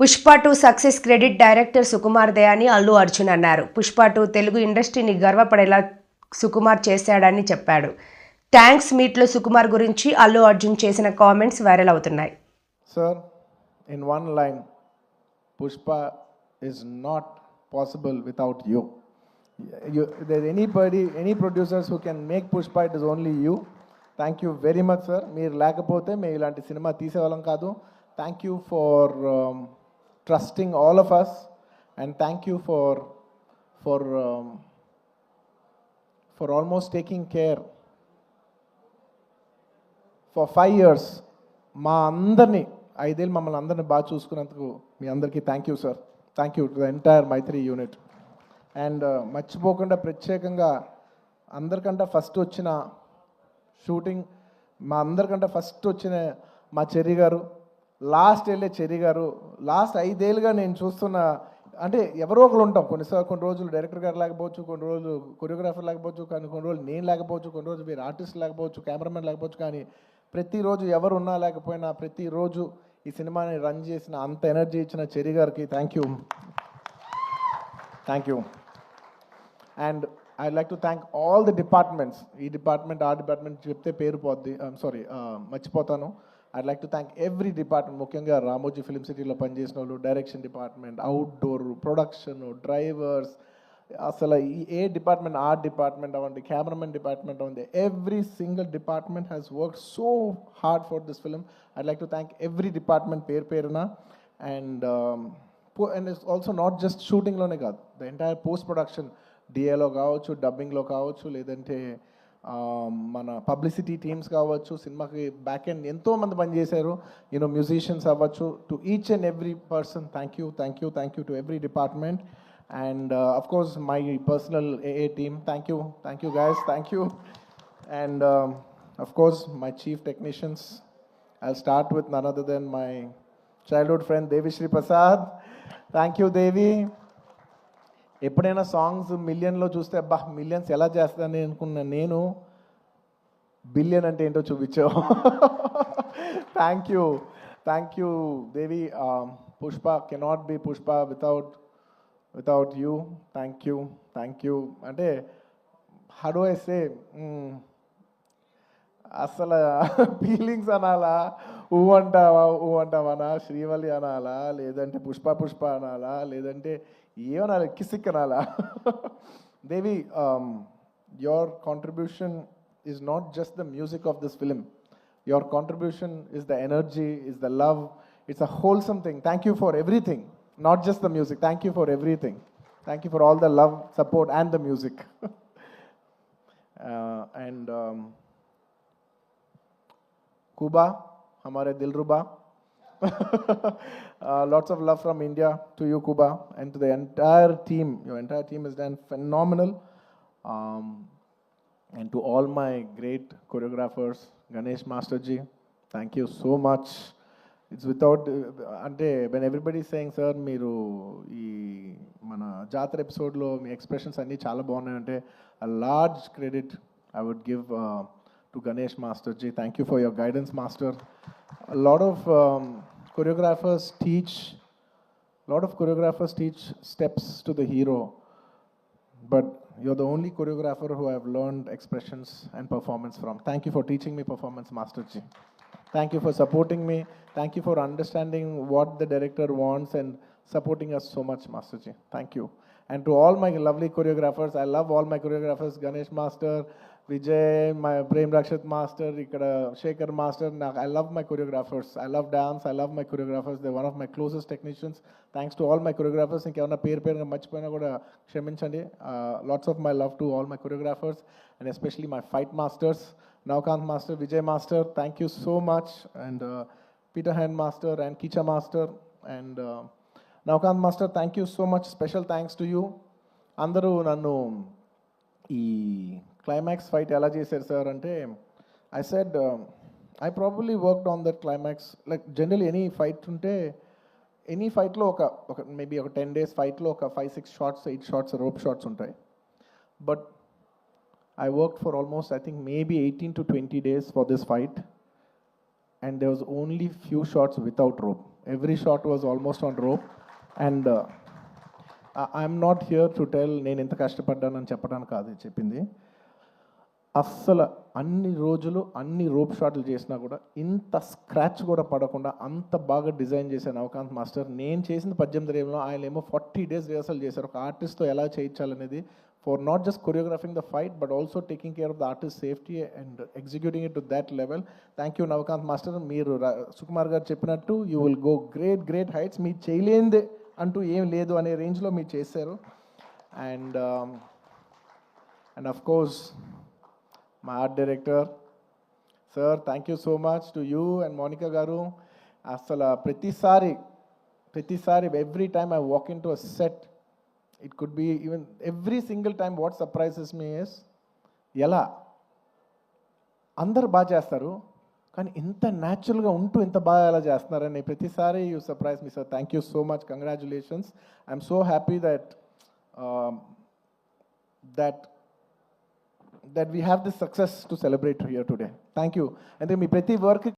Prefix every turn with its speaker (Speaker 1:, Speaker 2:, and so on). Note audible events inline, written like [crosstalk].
Speaker 1: Pushpa two success credit director Sukumar దయాని Allu Arjun అన్నారు. Pushpa two Telugu ఇండస్ట్రీని గర్వపడేలా సుకుమార్ చేశాడని చెప్పాడు. థ్యాంక్స్ మీట్లో సుకుమార్ గురించి అల్లు అర్జున్ చేసిన కామెంట్స్ వైరల్ అవుతున్నాయి.
Speaker 2: Sir, in one line Pushpa is not possible without you. you there's any any producers who can make Pushpa, it is only you. Thank you very much sir. మీరు లేకపోతే మేము ఇలాంటి సినిమా తీసేవాళ్ళం కాదు. Thank you for trusting all of us and thank you for um, for almost taking care for five years మా అందరినీ ఐదేళ్ళు మమ్మల్ని అందరిని బాగా చూసుకున్నందుకు మీ అందరికీ thank you sir thank you to the entire Mythri unit and మర్చిపోకుండా ప్రత్యేకంగా అందరికంటే ఫస్ట్ వచ్చిన షూటింగ్ మా అందరికంటే ఫస్ట్ వచ్చిన మా చెర్రి గారు లాస్ట్ వెళ్ళే చెరి గారు లాస్ట్ ఐదేళ్ళుగా నేను చూస్తున్న అంటే ఎవరో ఒకరు ఉంటాం. కొన్నిసార్లు కొన్ని రోజులు డైరెక్టర్ గారు లేకపోవచ్చు కొన్ని రోజులు కొరియోగ్రాఫర్ లేకపోవచ్చు కానీ కొన్ని రోజులు నేను లేకపోవచ్చు కొన్ని రోజులు మీరు ఆర్టిస్ట్ లేకపోవచ్చు కెమెరామెన్ లేకపోవచ్చు కానీ ప్రతిరోజు ఎవరు ఉన్నా లేకపోయినా ప్రతిరోజు ఈ సినిమాని రన్ చేసిన అంత ఎనర్జీ ఇచ్చిన చెరి గారికి thank you thank you and I like to thank all the departments ఈ డిపార్ట్మెంట్ ఆ డిపార్ట్మెంట్ చెప్తే పేరు పోద్ది. సారీ uh, మర్చిపోతాను. I'd like to thank every department ముఖ్యంగా రామోజీ ఫిలిం సిటీలో పనిచేసిన వాళ్ళు direction department outdoor production drivers అసలు ఈ ఏ డిపార్ట్మెంట్ ఆర్ట్ డిపార్ట్మెంట్ అవ్వండి కెమెరామెన్ డిపార్ట్మెంట్ అవ్వండి every single department has work so hard for this film I like to thank every department పేరు పేరున. And and it's also not just షూటింగ్లోనే కాదు the entire post production డిఏలో కావచ్చు డబ్బింగ్లో కావచ్చు లేదంటే మన పబ్లిసిటీ టీమ్స్ కావచ్చు సినిమాకి బ్యాక్ ఎండ్ ఎంతో మంది పనిచేశారు యూనో మ్యూజిషియన్స్ అవ్వచ్చు. To each and every person thank you thank you thank you to every department and of course my personal AA team thank you thank you guys thank you and of course my chief technicians I start with none other then my childhood friend Devi Sri Prasad thank you Devi ఎప్పుడైనా songs మిలియన్లో చూస్తే అబ్బా millions ఎలా చేస్తానని అనుకున్న నేను billion అంటే ఏంటో చూపించావు thank you thank you Devi Pushpa cannot be Pushpa without without you thank you thank you అంటే హడో అసలు [laughs] ఫీలింగ్స్ అనాలా? ఊ అంటావా? ఊ అంటావనా శ్రీవల్లి అనాలా? లేదంటే పుష్ప పుష్ప అనాలా? లేదంటే ಏನಲ್ಲ ಕಿಸಿಕನಲ್ಲ Devi your contribution is not just the music of this film. Your contribution is the energy, is the love. It's a wholesome thing. Thank you for everything, not just the music. Thank you for everything. Thank you for all the love, support, and the music. [laughs] Uh, and um, kuba, Cuba, हमारे uh, lots of love from India to you, Kuba, and to the entire team. Your entire team has done phenomenal. Um, and to all my great choreographers, Ganesh Masterji, thank you so much. It's without, అంటే when everybody is saying, sir, మీరు ఈ మన జాతర ఎపిసోడ్లో మీ expressions అన్నీ చాలా బాగున్నాయి అంటే a large credit I would give uh, to Ganesh Masterji. Thank you for your guidance, Choreographers teach, a lot of choreographers teach steps to the hero, but you're the only choreographer who I've learned expressions and performance from. Thank you for teaching me performance, Masterji. Thank you for supporting me. Thank you for understanding what the director wants and supporting us so much, Masterji. Thank you. And to all my lovely choreographers, I love all my choreographers, Ganesh Master, Vijay my Prem Rakshat master ఇక్కడ Shekhar master నాకు I love my choreographers I love dance I love my choreographers they one of my closest technicians thanks to all my choreographers ఇంకేమైనా పేరు పేరుగా మర్చిపోయినా కూడా క్షమించండి. Lots of my love to all my choreographers and especially my fight masters Navakanth master Vijay master thank you so much and Peter Hein master and Kecha master and Navakanth master thank you so much special thanks to you అందరూ నన్ను ఈ climax fight ఎలా చేశారు sir అంటే I said I probably worked on that climax like general any fight ఉంటే any ఫైట్లో ఒక ఒక మేబీ ఒక టెన్ డేస్ ఫైట్లో ఒక five six shots eight shots rope shots ఉంటాయి. But I work for almost I think maybe eighteen to twenty days for this fight and they was only few shots without rope every shot was almost on rope and I'm not here to tell నేను ఎంత కష్టపడ్డానని చెప్పడానికి కాదు చెప్పింది. అస్సలు అన్ని రోజులు అన్ని rope షాట్లు చేసినా కూడా ఇంత స్క్రాచ్ కూడా పడకుండా అంత బాగా డిజైన్ చేశాను నవకాంత్ మాస్టర్. నేను చేసిన పద్దెనిమిది రేపులో ఆయన ఏమో ఫార్టీ డేస్ రిహర్సల్ చేశారు. ఒక ఆర్టిస్ట్తో ఎలా చేయించాలనేది for not just choreographing the fight but also taking care of the artist safety and executing it to that level thank you Navakanth master. మీరు సుకుమార్ గారు చెప్పినట్టు you will go great great heights మీరు చేయలేనిదే అంటూ ఏం లేదు అనే రేంజ్లో మీరు చేశారు. అండ్ అండ్ అఫ్ కోర్స్ మా art director sir thank you so much to you and Monica garu అసలు ప్రతిసారి ప్రతిసారి every time I walk in to a set it could be even every single time what surprises me is ఎలా? అందరు బాగా చేస్తారు కానీ ఇంత న్యాచురల్గా ఉంటూ ఇంత బాగా ఎలా చేస్తున్నారని ప్రతిసారి you surprise me sir thank you so much congratulations I'm so happy that that that we have this success to celebrate here today. Thank you. అంటే మీ ప్రతి వర్క్